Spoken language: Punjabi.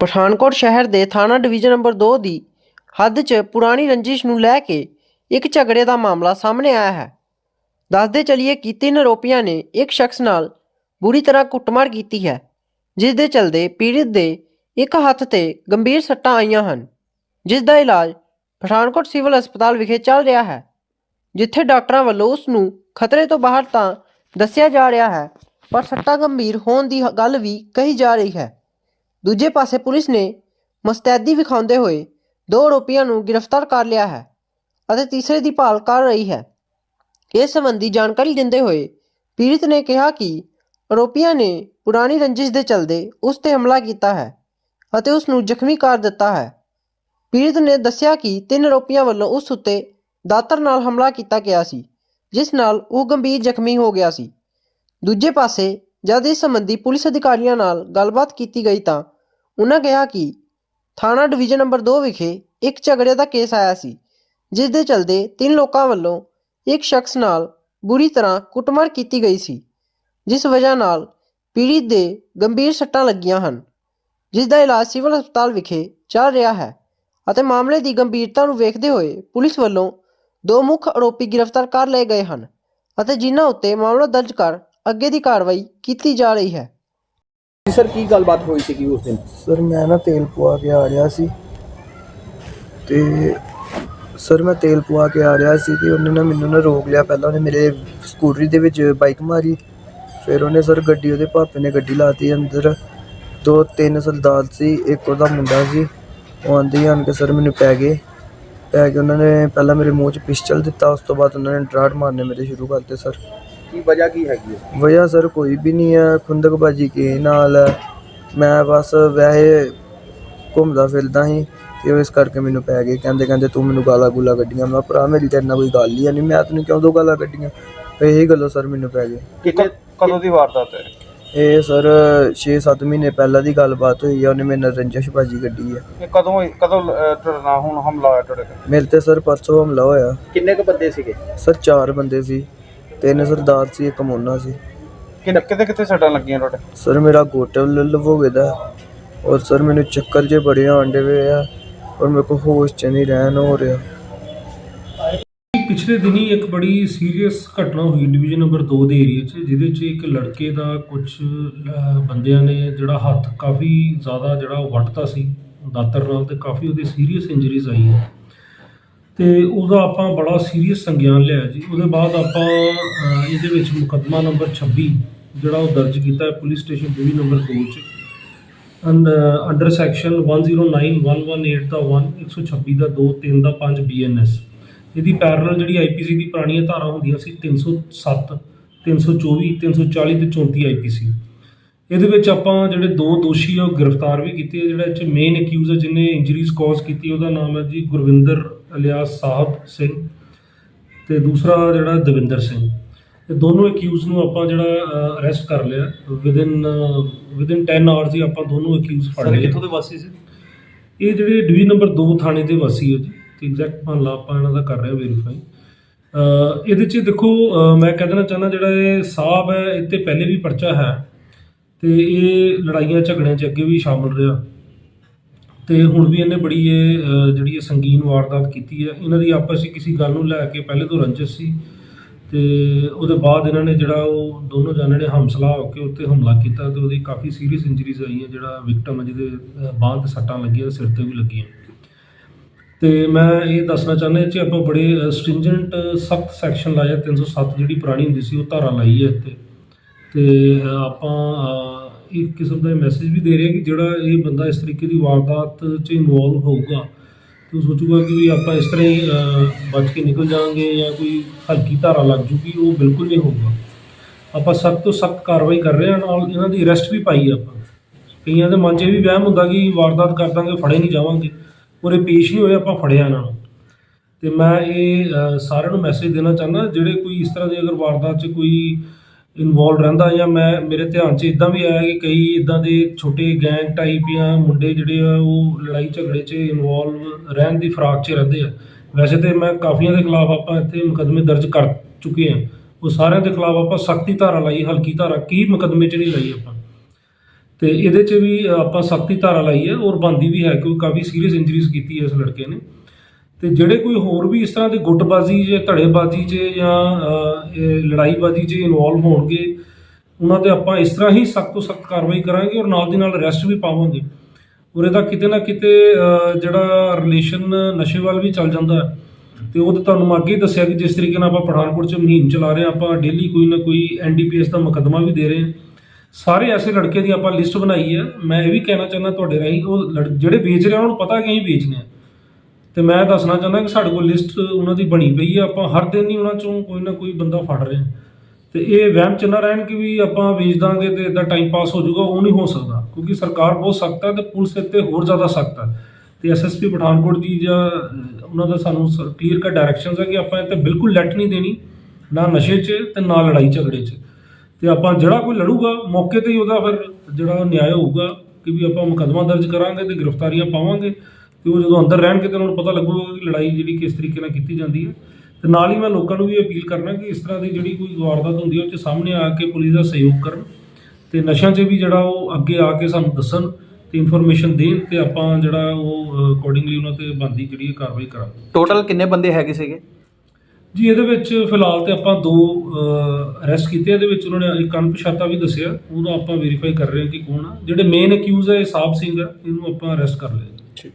ਪਠਾਨਕੋਟ ਸ਼ਹਿਰ ਦੇ ਥਾਣਾ ਡਿਵੀਜ਼ਨ ਨੰਬਰ 2 ਦੀ ਹੱਦ 'ਚ ਪੁਰਾਣੀ ਰੰਜਿਸ਼ ਨੂੰ ਲੈ ਕੇ ਇੱਕ ਝਗੜੇ ਦਾ ਮਾਮਲਾ ਸਾਹਮਣੇ ਆਇਆ ਹੈ। ਦੱਸਦੇ ਚਲੀਏ ਕਿ ਤਿੰਨ ਆਰੋਪੀਆਂ ਨੇ ਇੱਕ ਸ਼ਖਸ ਨਾਲ ਬੁਰੀ ਤਰ੍ਹਾਂ ਕੁੱਟਮਾਰ ਕੀਤੀ ਹੈ, ਜਿਸ ਦੇ ਚਲਦੇ ਪੀੜਤ ਦੇ ਇੱਕ ਹੱਥ ਤੇ ਗੰਭੀਰ ਸੱਟਾਂ ਆਈਆਂ ਹਨ, ਜਿਸ ਦਾ ਇਲਾਜ ਪਠਾਨਕੋਟ ਸਿਵਲ ਹਸਪਤਾਲ ਵਿਖੇ ਚੱਲ ਰਿਹਾ ਹੈ, ਜਿੱਥੇ ਡਾਕਟਰਾਂ ਵੱਲੋਂ ਉਸ ਨੂੰ ਖਤਰੇ ਤੋਂ ਬਾਹਰ ਤਾਂ ਦੱਸਿਆ ਜਾ ਰਿਹਾ ਹੈ, ਪਰ ਸੱਟਾਂ ਗੰਭੀਰ ਹੋਣ ਦੀ ਗੱਲ ਵੀ ਕਹੀ ਜਾ ਰਹੀ ਹੈ। ਦੂਜੇ ਪਾਸੇ ਪੁਲਿਸ ਨੇ ਮਸਤੈਦੀ ਵਿਖਾਉਂਦੇ ਹੋਏ ਦੋ ਆਰੋਪੀਆਂ ਨੂੰ ਗ੍ਰਿਫਤਾਰ ਕਰ ਲਿਆ ਹੈ ਅਤੇ ਤੀਸਰੇ ਦੀ ਭਾਲ ਕਰ ਰਹੀ ਹੈ। ਇਸ ਸੰਬੰਧੀ ਜਾਣਕਾਰੀ ਦਿੰਦੇ ਹੋਏ ਪੀੜਤ ਨੇ ਕਿਹਾ ਕਿ ਆਰੋਪੀਆਂ ਨੇ ਪੁਰਾਣੀ ਰੰਜਿਸ਼ ਦੇ ਚਲਦੇ ਉਸ ਤੇ ਹਮਲਾ ਕੀਤਾ ਹੈ ਅਤੇ ਉਸ ਨੂੰ ਜ਼ਖਮੀ ਕਰ ਦਿੱਤਾ ਹੈ। ਪੀੜਤ ਨੇ ਦੱਸਿਆ ਕਿ ਤਿੰਨ ਆਰੋਪੀਆਂ ਵੱਲੋਂ ਉਸ ਉੱਤੇ ਦਾਤਰ ਨਾਲ ਹਮਲਾ ਕੀਤਾ ਗਿਆ ਸੀ, ਜਿਸ ਨਾਲ ਉਹ ਗੰਭੀਰ ਜ਼ਖਮੀ ਹੋ ਗਿਆ ਸੀ। ਦੂਜੇ ਪਾਸੇ ਜਦ ਇਸ ਸੰਬੰਧੀ ਪੁਲਿਸ ਅਧਿਕਾਰੀਆਂ ਨਾਲ ਗੱਲਬਾਤ ਕੀਤੀ ਗਈ ਤਾਂ ਉਨ੍ਹਾਂ ਕਿਹਾ ਕਿ ਥਾਣਾ ਡਿਵੀਜ਼ਨ ਨੰਬਰ 2 ਵਿਖੇ ਇੱਕ ਝਗੜੇ ਦਾ ਕੇਸ ਆਇਆ ਸੀ, ਜਿਸ ਦੇ ਚਲਦੇ ਤਿੰਨ ਲੋਕਾਂ ਵੱਲੋਂ ਇੱਕ ਸ਼ਖਸ ਨਾਲ ਬੁਰੀ ਤਰ੍ਹਾਂ ਕੁੱਟਮਾਰ ਕੀਤੀ ਗਈ ਸੀ, ਜਿਸ ਵਜ੍ਹਾ ਨਾਲ ਪੀੜਿਤ ਦੇ ਗੰਭੀਰ ਸੱਟਾਂ ਲੱਗੀਆਂ ਹਨ, ਜਿਸ ਦਾ ਇਲਾਜ ਸਿਵਲ ਹਸਪਤਾਲ ਵਿਖੇ ਚੱਲ ਰਿਹਾ ਹੈ ਅਤੇ ਮਾਮਲੇ ਦੀ ਗੰਭੀਰਤਾ ਨੂੰ ਵੇਖਦੇ ਹੋਏ ਪੁਲਿਸ ਵੱਲੋਂ ਦੋ ਮੁੱਖ ਆਰੋਪੀ ਗ੍ਰਿਫਤਾਰ ਕਰ ਲਏ ਗਏ ਹਨ ਅਤੇ ਜਿਨ੍ਹਾਂ ਉੱਤੇ ਮਾਮਲਾ ਦਰਜ ਕਰ ਅੱਗੇ ਦੀ ਕਾਰਵਾਈ ਕੀਤੀ ਜਾ ਰਹੀ ਹੈ। ਸਰ, ਕੀ ਗੱਲਬਾਤ ਹੋਈ ਸੀਗੀ ਉਸ ਦਿਨ? ਸਰ, ਮੈਂ ਨਾ ਤੇਲ ਪਵਾ ਕੇ ਆ ਰਿਹਾ ਸੀ ਤੇ ਸਰ, ਮੈਂ ਤੇਲ ਪਵਾ ਕੇ ਆ ਰਿਹਾ ਸੀ ਤੇ ਉਹਨੇ ਨਾ ਮੈਨੂੰ ਨਾ ਰੋਕ ਲਿਆ। ਪਹਿਲਾਂ ਉਹਨੇ ਮੇਰੇ ਸਕੂਟਰੀ ਦੇ ਵਿੱਚ ਬਾਈਕ ਮਾਰੀ, ਫਿਰ ਉਹਨੇ ਸਰ ਗੱਡੀ ਉਹਦੇ ਭਾਪੇ ਨੇ ਗੱਡੀ ਲਾਤੀ ਅੰਦਰ। ਦੋ, ਤਿੰਨ ਸਰਦਾਰ ਸੀ, ਇੱਕ ਉਹਦਾ ਮੁੰਡਾ ਸੀ। ਉਹ ਆਂਦੇ ਹੀ ਆਣ ਕੇ ਸਰ ਮੈਨੂੰ ਪੈ ਗਏ। ਪੈ ਕੇ ਉਹਨਾਂ ਨੇ ਪਹਿਲਾਂ ਮੇਰੇ ਮੂੰਹ 'ਚ ਪਿਸਟਲ ਦਿੱਤਾ, ਉਸ ਤੋਂ ਬਾਅਦ ਉਹਨਾਂ ਨੇ ਡਰਾਟ ਮਾਰਨੇ ਮੇਰੇ ਸ਼ੁਰੂ ਕਰਤੇ ਸਰ। ਕੀ ਵਜ੍ਹਾ ਕੀ ਹੈਗੀ ਹੈ? ਵਜ੍ਹਾ ਸਰ ਕੋਈ ਵੀ ਨਹੀਂ ਹੈ ਖੁੰਦਕਬਾਜੀ ਕੇ ਨਾਲ ਹੈ। ਮੈਂ ਬਸ ਵੈਸੇ ਘੁੰਮਦਾ ਫਿਰਦਾ ਸੀ ਤੇ ਉਹ ਇਸ ਕਰਕੇ ਮੈਨੂੰ ਪੈ ਗਏ। ਕਹਿੰਦੇ ਕਹਿੰਦੇ ਤੂੰ ਮੈਨੂੰ ਗਾਲਾਂ ਗੁਲਾ ਕੱਢੀਆਂ। ਮੈਂ ਕਿਹਾ, ਭਰਾ ਮੇਰੀ ਤੇਰੇ ਨਾਲ ਕੋਈ ਗੱਲ ਹੀ ਨਹੀਂ। ਮੈਂ ਤੈਨੂੰ ਕਿਉਂ ਦੋ ਗਾਲਾਂ ਕੱਢੀਆਂ? ਇਹੀ ਗੱਲੋਂ ਸਰ ਮੈਨੂੰ ਪੈ ਗਏ ਕਿੰਨੇ ਕਦੋਂ ਦੀ ਵਾਰਦਾਤ ਹੈ? ਇਹ ਸਰ 6-7 ਮਹੀਨੇ ਪਹਿਲਾਂ ਦੀ ਗੱਲਬਾਤ ਹੋਈ ਆ ਉਹਨੇ ਮੇਰੇ ਨਾਲ ਰੰਜਸ਼ ਬਾਜੀ ਕੱਢੀ ਹੈ। ਇਹ ਕਦੋਂ ਕਦੋਂ ਤੁਹਾਡਾ ਹੁਣ ਹਮਲਾ ਹੋਇਆ ਤੁਹਾਡੇ ਤੇ? ਮੇਰੇ ਤੇ ਸਰ ਪਰਸੋਂ ਹਮਲਾ ਹੋਇਆ। ਕਿੰਨੇ ਕ ਬੰਦੇ ਸੀਗੇ? ਸਰ ਚਾਰ ਬੰਦੇ ਸੀ। ਤਿੰਨ ਸਰਦਾਰ ਸੀ ਇੱਕ ਮੋਨਾ ਸੀ। ਕਿੰਨੇ ਕਿਤੇ ਕਿਤੇ ਸੱਟਾਂ ਲੱਗੀਆਂ ਤੁਹਾਡੇ? ਸਰ ਮੇਰਾ ਗੋਟਾ ਲੱਲਵ ਹੋ ਗਿਆ ਦਾ। ਔਰ ਸਰ ਮੈਨੂੰ ਚੱਕਰ ਜੇ ਬੜੇ ਆਂਡੇ ਵੇ ਆ। ਔਰ ਮੇਰੇ ਕੋ ਹੋਸ਼ ਚ ਨਹੀਂ ਰਹਿਣ ਹੋ ਰਿਹਾ। ਪਿਛਲੇ ਦਿਨੀ ਇੱਕ ਬੜੀ ਸੀਰੀਅਸ ਘਟਨਾ ਹੋਈ ਡਿਵੀਜ਼ਨ ਨੰਬਰ 2 ਦੇ ਏਰੀਆ 'ਚ ਜਿਹਦੇ 'ਚ ਇੱਕ ਲੜਕੇ ਦਾ ਕੁਝ ਬੰਦਿਆਂ ਨੇ ਜਿਹੜਾ ਹੱਥ ਕਾਫੀ ਜ਼ਿਆਦਾ ਜਿਹੜਾ ਉਹ ਵੱਟਤਾ ਸੀ ਦਾਤਰ ਨਾਲ ਤੇ ਕਾਫੀ ਉਹਦੇ ਸੀਰੀਅਸ ਇੰਜਰੀਜ਼ ਆਈਆਂ ਤੇ ਉਹਦਾ ਆਪਾਂ ਬੜਾ ਸੀਰੀਅਸ ਸੰਗਿਆਨ ਲਿਆ ਜੀ। ਉਹਦੇ ਬਾਅਦ ਆਪਾਂ ਇਹਦੇ ਵਿੱਚ ਮੁਕੱਦਮਾ ਨੰਬਰ 26 ਜਿਹੜਾ ਉਹ ਦਰਜ ਕੀਤਾ ਹੈ ਪੁਲਿਸ ਸਟੇਸ਼ਨ ਡਿਵੀਜ਼ਨ ਨੰਬਰ 2 'ਚ। ਅੰਡਰ ਸੈਕਸ਼ਨ 109118 ਦਾ 1 126 ਦਾ 2 3 ਦਾ 5 ਬੀਐਨਐਸ ਇਹਦੀ ਪੈਰਲਲ ਜਿਹੜੀ ਆਈਪੀਸੀ ਦੀ ਪੁਰਾਣੀਆਂ ਧਾਰਾ ਹੁੰਦੀਆਂ ਸੀ 307 324 340 ਤੇ 34 ਆਈਪੀਸੀ ਇਹਦੇ ਵਿੱਚ ਆਪਾਂ ਜਿਹੜੇ ਦੋ ਦੋਸ਼ੀ ਆ, ਉਹ ਗ੍ਰਿਫਤਾਰ ਵੀ ਕੀਤੇ ਜਿਹੜਾ ਇਹ 'ਚ ਮੇਨ ਅਕਿਊਜ਼ ਹੈ ਜਿਹਨੇ ਇੰਜਰੀਜ਼ ਕਾਜ਼ ਕੀਤੀ, ਉਹਦਾ ਨਾਮ ਹੈ ਜੀ ਗੁਰਵਿੰਦਰ ਅਲਿਆਸ ਸਾਹਿਬ ਸਿੰਘ ਤੇ ਦੂਸਰਾ ਜਿਹੜਾ ਦਵਿੰਦਰ ਸਿੰਘ। ਇਹ ਦੋਨੋਂ ਅਕਿਊਜ਼ ਨੂੰ ਆਪਾਂ ਜਿਹੜਾ ਅਰੈਸਟ ਕਰ ਲਿਆ। ਵਿਦਿਨ ਵਿਦਿਨ 10 ਆਵਰਸ ਹੀ ਆਪਾਂ ਦੋਨੋਂ ਅਕਿਊਜ਼ ਫੜ ਲਏ। ਕਿੱਥੋਂ ਦੇ ਵਾਸੀ ਸੀ? ਇਹ ਜਿਹੜੇ ਡਿਵੀਜ਼ਨ ਨੰਬਰ 2 ਥਾਣੇ ਦੇ ਵਾਸੀ ਹੈ ਜੀ। ਤੇ ਐਗਜ਼ੈਕਟ ਮਹੱਲਾ ਆਪਾਂ ਇਹਨਾਂ ਦਾ ਕਰ ਰਹੇ ਹਾਂ ਵੈਰੀਫਾਈ ਇਹਦੇ 'ਚ ਦੇਖੋ ਮੈਂ ਕਹਿ ਦੇਣਾ ਚਾਹੁੰਦਾ ਜਿਹੜਾ ਇਹ ਸਾਹਿਬ ਹੈ ਤੇ ਪਹਿਲੇ ਵੀ ਪਰਚਾ ਹੈ। ਤੇ ਇਹ ਲੜਾਈਆਂ ਝਗੜਿਆਂ 'ਚ ਅੱਗੇ ਵੀ ਸ਼ਾਮਲ ਰਿਹਾ। ਤੇ ਹੁਣ ਵੀ ਇਹਨੇ ਬੜੀ ਇਹ ਅਹ, ਜਿਹੜੀ ਇਹ ਸੰਗੀਨ ਵਾਰਦਾਤ ਕੀਤੀ ਹੈ ਇਹਨਾਂ ਦੀ ਆਪਸ ਵਿੱਚ ਕਿਸੇ ਗੱਲ ਨੂੰ ਲੈ ਕੇ ਪਹਿਲੇ ਤੋਂ ਰੰਜਿਸ਼ ਸੀ ਤੇ ਉਹਦੇ ਬਾਅਦ ਇਹਨਾਂ ਨੇ ਜਿਹੜਾ ਉਹ ਦੋਨੋਂ ਜਾਣਿਆਂ ਨੇ ਹਮਸਲਾ ਹੋ ਕੇ ਉੱਤੇ ਹਮਲਾ ਕੀਤਾ ਤੇ ਉਹਦੀ ਕਾਫੀ ਸੀਰੀਅਸ ਇੰਜਰੀਜ਼ ਆਈਆਂ ਜਿਹੜਾ ਵਿਕਟਮ ਹੈ ਜਿਹਦੇ ਅਹ, ਬਾਂਹ ਤੇ ਸੱਟਾਂ ਲੱਗੀਆਂ ਸਿਰ ਤੇ ਵੀ ਲੱਗੀਆਂ। ਤੇ ਮੈਂ ਇਹ ਦੱਸਣਾ ਚਾਹੁੰਦਾ ਇਹ 'ਚ ਆਪਾਂ ਬੜੇ ਸਟ੍ਰਿੰਜੈਂਟ ਸਖਤ ਸੈਕਸ਼ਨ ਲਾਇਆ 307 ਜਿਹੜੀ ਪੁਰਾਣੀ ਹੁੰਦੀ ਸੀ ਉਹ ਧਾਰਾ ਲਾਈ ਹੈ ਇੱਥੇ। ਤੇ ਅ, ਆਪਾਂ ਅ, ਇੱਕ ਕਿਸਮ ਦਾ ਮੈਸੇਜ ਵੀ ਦੇ ਰਿਹਾ ਕਿ ਜਿਹੜਾ ਇਹ ਬੰਦਾ ਇਸ ਤਰੀਕੇ ਦੀ ਵਾਰਦਾਤ 'ਚ ਇਨਵੋਲਵ ਹੋਊਗਾ, ਤੇ ਉਹ ਸੋਚੂਗਾ ਕਿ ਵੀ ਆਪਾਂ ਇਸ ਤਰ੍ਹਾਂ ਹੀ ਬਚ ਕੇ ਨਿਕਲ ਜਾਵਾਂਗੇ ਜਾਂ ਕੋਈ ਹਲਕੀ ਧਾਰਾ ਲੱਗ ਜੂਗੀ, ਉਹ ਬਿਲਕੁਲ ਨਹੀਂ ਹੋਊਗਾ। ਆਪਾਂ ਸਖਤ ਤੋਂ ਸਖਤ ਕਾਰਵਾਈ ਕਰ ਰਹੇ ਹਾਂ, ਨਾਲ ਇਹਨਾਂ ਦੀ ਅਰੈਸਟ ਵੀ ਪਾਈ ਆਪਾਂ। ਕਈਆਂ ਦੇ ਮਨ 'ਚ ਇਹ ਵੀ ਵਹਿਮ ਹੁੰਦਾ ਕਿ ਵਾਰਦਾਤ ਕਰ ਦਾਂਗੇ, ਫੜੇ ਨਹੀਂ ਜਾਵਾਂਗੇ। ਉਰੇ ਪੇਸ਼ ਨਹੀਂ ਹੋਏ ਆਪਾਂ ਫੜਿਆ ਇਹਨਾਂ ਨੂੰ ਤੇ ਮੈਂ ਇਹ ਸਾਰਿਆਂ ਨੂੰ ਮੈਸੇਜ ਦੇਣਾ ਚਾਹੁੰਦਾ, ਜਿਹੜੇ ਕੋਈ ਇਸ ਤਰ੍ਹਾਂ ਦੀ ਅਗਰ ਵਾਰਦਾਤ 'ਚ ਕੋਈ ਇਨਵੋਲਵ ਰਹਿੰਦਾ ਜਾਂ ਮੈਂ, ਮੇਰੇ ਧਿਆਨ 'ਚ ਇਦਾਂ ਵੀ ਆਇਆ ਕਿ ਕਈ ਇਦਾਂ ਦੇ ਛੋਟੇ ਗੈਂਗ ਟਾਈਪ ਜਾਂ ਮੁੰਡੇ ਜਿਹੜੇ ਆ, ਉਹ ਲੜਾਈ ਝਗੜੇ 'ਚ ਇਨਵੋਲਵ ਰਹਿਣ ਦੀ ਫਰਾਕ 'ਚ ਰਹਿੰਦੇ ਆ। ਵੈਸੇ ਤੇ ਮੈਂ ਕਾਫੀਆਂ ਦੇ ਖਿਲਾਫ ਆਪਾਂ ਇੱਥੇ ਮੁਕੱਦਮੇ ਦਰਜ ਕਰ ਚੁੱਕੇ ਹਾਂ ਉਹ ਸਾਰਿਆਂ ਦੇ ਖਿਲਾਫ ਆਪਾਂ ਸਖਤੀ ਧਾਰਾ ਲਾਈ, ਹਲਕੀ ਧਾਰਾ, ਕੀ ਮੁਕੱਦਮੇ 'ਚ ਨਹੀਂ ਲਾਈ ਆਪਾਂ। ਤੇ ਇਹਦੇ 'ਚ ਵੀ ਆਪਾਂ ਸਖਤੀ ਧਾਰਾ ਲਾਈ ਹੈ ਔਰ ਬੰਦੀ ਵੀ ਹੈ, ਕਿਉਂਕਿ ਕਾਫੀ ਸੀਰੀਅਸ ਇੰਜਰੀਜ਼ ਕੀਤੀ ਹੈ ਇਸ ਲੜਕੇ ਨੇ। ਤੇ ਜਿਹੜੇ ਕੋਈ ਹੋਰ ਵੀ ਇਸ ਤਰ੍ਹਾਂ ਦੀ ਗੁੱਟਬਾਜ਼ੀ ਜਾਂ ਧੜੇਬਾਜ਼ੀ 'ਚ ਜਾਂ ਲੜਾਈਬਾਜ਼ੀ 'ਚ ਇਨਵੋਲਵ ਹੋਣਗੇ ਉਹਨਾਂ ਤੇ ਆਪਾਂ ਇਸ ਤਰ੍ਹਾਂ ਹੀ ਸਖਤ ਤੋਂ ਸਖਤ ਕਾਰਵਾਈ ਕਰਾਂਗੇ ਔਰ ਨਾਲ ਦੀ ਨਾਲ ਅਰੈਸਟ ਵੀ ਪਾਵਾਂਗੇ। ਔਰ ਇਹਦਾ ਕਿਤੇ ਨਾ ਕਿਤੇ ਜਿਹੜਾ ਰਿਲੇਸ਼ਨ ਨਸ਼ੇ ਵੱਲ ਵੀ ਚੱਲ ਜਾਂਦਾ ਹੈ ਤੇ ਉਹ ਤਾਂ ਤੁਹਾਨੂੰ ਮੈਂ ਅੱਗੇ ਦੱਸਿਆ ਕਿ ਜਿਸ ਤਰੀਕੇ ਨਾਲ ਆਪਾਂ ਪਠਾਨਕੋਟ 'ਚ ਮੁਹਿੰਮ ਚਲਾ ਰਹੇ ਹਾਂ ਆਪਾਂ ਡੇਲੀ ਕੋਈ ਨਾ ਕੋਈ ਐਨਡੀਪੀਐਸ ਦਾ ਮੁਕੱਦਮਾ ਵੀ ਦੇ ਰਹੇ ਹਾਂ। ਸਾਰੇ ਐਸੇ ਲੜਕੇ ਦੀ ਆਪਾਂ ਲਿਸਟ ਬਣਾਈ ਹੈ। ਮੈਂ ਇਹ ਵੀ ਕਹਿਣਾ ਚਾਹੁੰਦਾ ਤੁਹਾਡੇ ਰਾਹੀਂ ਉਹ ਲੜ- ਜਿਹੜੇ ਵੇਚ ਰਹੇ ਆ, ਉਹਨਾਂ ਨੂੰ ਪਤਾ ਕਿ ਅਸੀਂ ਵੇਚਨੇ ਆ ਤੇ ਮੈਂ ਦੱਸਣਾ ਚਾਹੁੰਦਾ ਕਿ ਸਾਡੇ ਕੋਲ ਲਿਸਟ ਉਹਨਾਂ ਦੀ ਬਣੀ ਪਈ ਹੈ ਆਪਾਂ ਹਰ ਦਿਨ ਹੀ ਉਹਨਾਂ ਚੋਂ ਕੋਈ ਨਾ ਕੋਈ ਬੰਦਾ ਫੜ ਰਹੇ। ਹਾਂ ਤੇ ਇਹ ਵਹਿਮ ਚ ਨਾ ਰਹਿਣ ਕਿ ਵੀ ਆਪਾਂ ਵੇਚ ਦਾਂਗੇ ਤੇ ਇਦਾਂ ਟਾਈਮ ਪਾਸ ਹੋ ਜਾਊਗਾ, ਉਹ ਨਹੀਂ ਹੋ ਸਕਦਾ। ਕਿਉਂਕਿ ਸਰਕਾਰ ਬਹੁਤ ਸਖਤ ਹੈ ਤੇ ਪੁਲਿਸ ਇੱਥੇ ਹੋਰ ਜ਼ਿਆਦਾ ਸਖਤ ਹੈ ਤੇ ਐਸਐਸਪੀ ਪਠਾਨਕੋਟ ਜੀ ਜਾਂ ਉਹਨਾਂ ਦਾ ਸਾਨੂੰ ਕਲੀਅਰ ਕਟ ਡਾਇਰੈਕਸ਼ਨਸ ਹੈ ਕਿ ਆਪਾਂ ਇੱਥੇ ਬਿਲਕੁਲ ਲੈਟ ਨਹੀਂ ਦੇਣੀ, ਨਾ ਨਸ਼ੇ 'ਚ ਤੇ ਨਾ ਲੜਾਈ ਝਗੜੇ 'ਚ। ਤੇ ਆਪਾਂ ਜਿਹੜਾ ਕੋਈ ਲੜੂਗਾ, ਮੌਕੇ ਤੇ ਹੀ ਉਹਦਾ ਫਿਰ ਜਿਹੜਾ ਨਿਆਂ ਹੋਊਗਾ ਕਿ ਵੀ ਆਪਾਂ ਮੁਕੱਦਮਾ ਦਰਜ ਕਰਾਂਗੇ ਤੇ ਗ੍ਰਿਫਤਾਰੀਆਂ ਪਾਵਾਂਗੇ। ਤੇ ਉਹ ਜਦੋਂ ਅੰਦਰ ਰਹਿਣਗੇ ਤੇ ਉਹਨਾਂ ਨੂੰ ਪਤਾ ਲੱਗੂਗਾ ਕਿ ਲੜਾਈ ਜਿਹੜੀ ਕਿਸ ਤਰੀਕੇ ਨਾਲ ਕੀਤੀ ਜਾਂਦੀ ਹੈ। ਤੇ ਨਾਲ ਹੀ ਮੈਂ ਲੋਕਾਂ ਨੂੰ ਵੀ ਅਪੀਲ ਕਰਨਾ ਕਿ ਇਸ ਤਰ੍ਹਾਂ ਦੀ ਜਿਹੜੀ ਕੋਈ ਵਾਰਦਾਤ ਹੁੰਦੀ ਹੈ ਉਹ 'ਚ ਸਾਹਮਣੇ ਆ ਕੇ ਪੁਲਿਸ ਦਾ ਸਹਿਯੋਗ ਕਰਨ ਤੇ ਨਸ਼ਿਆਂ 'ਚ ਵੀ ਜਿਹੜਾ ਉਹ ਅੱਗੇ ਆ ਕੇ ਸਾਨੂੰ ਦੱਸਣ ਤੇ ਇਨਫੋਰਮੇਸ਼ਨ ਦੇਣ ਤੇ ਆਪਾਂ ਜਿਹੜਾ ਉਹ ਅਕੋਰਡਿੰਗਲੀ ਉਹਨਾਂ ਤੇ ਬੰਦੀ ਜਿਹੜੀ ਹੈ ਕਾਰਵਾਈ ਕਰਾਂਗੇ। ਟੋਟਲ ਕਿੰਨੇ ਬੰਦੇ ਹੈਗੇ ਸੀਗੇ? ਜੀ ਇਹਦੇ ਵਿੱਚ ਫਿਲਹਾਲ ਤੇ ਆਪਾਂ ਦੋ ਅਰੈਸਟ ਕੀਤੇ। ਇਹਦੇ ਵਿੱਚ ਉਹਨਾਂ ਨੇ ਇੱਕ ਅਣਪਛਾਤਾ ਵੀ ਦੱਸਿਆ। ਉਹਦਾ ਆਪਾਂ ਵੈਰੀਫਾਈ ਕਰ ਰਹੇ ਹਾਂ ਕਿ ਕੌਣ ਆ। ਜਿਹੜੇ ਮੇਨ ਅਕਿਊਜ਼ ਹੈ ਇਹ ਸਾਹਿਬ ਸਿੰਘ ਆ। ਇਹਨੂੰ ਆਪਾਂ ਅਰੈਸਟ ਕਰ ਲਿਆ।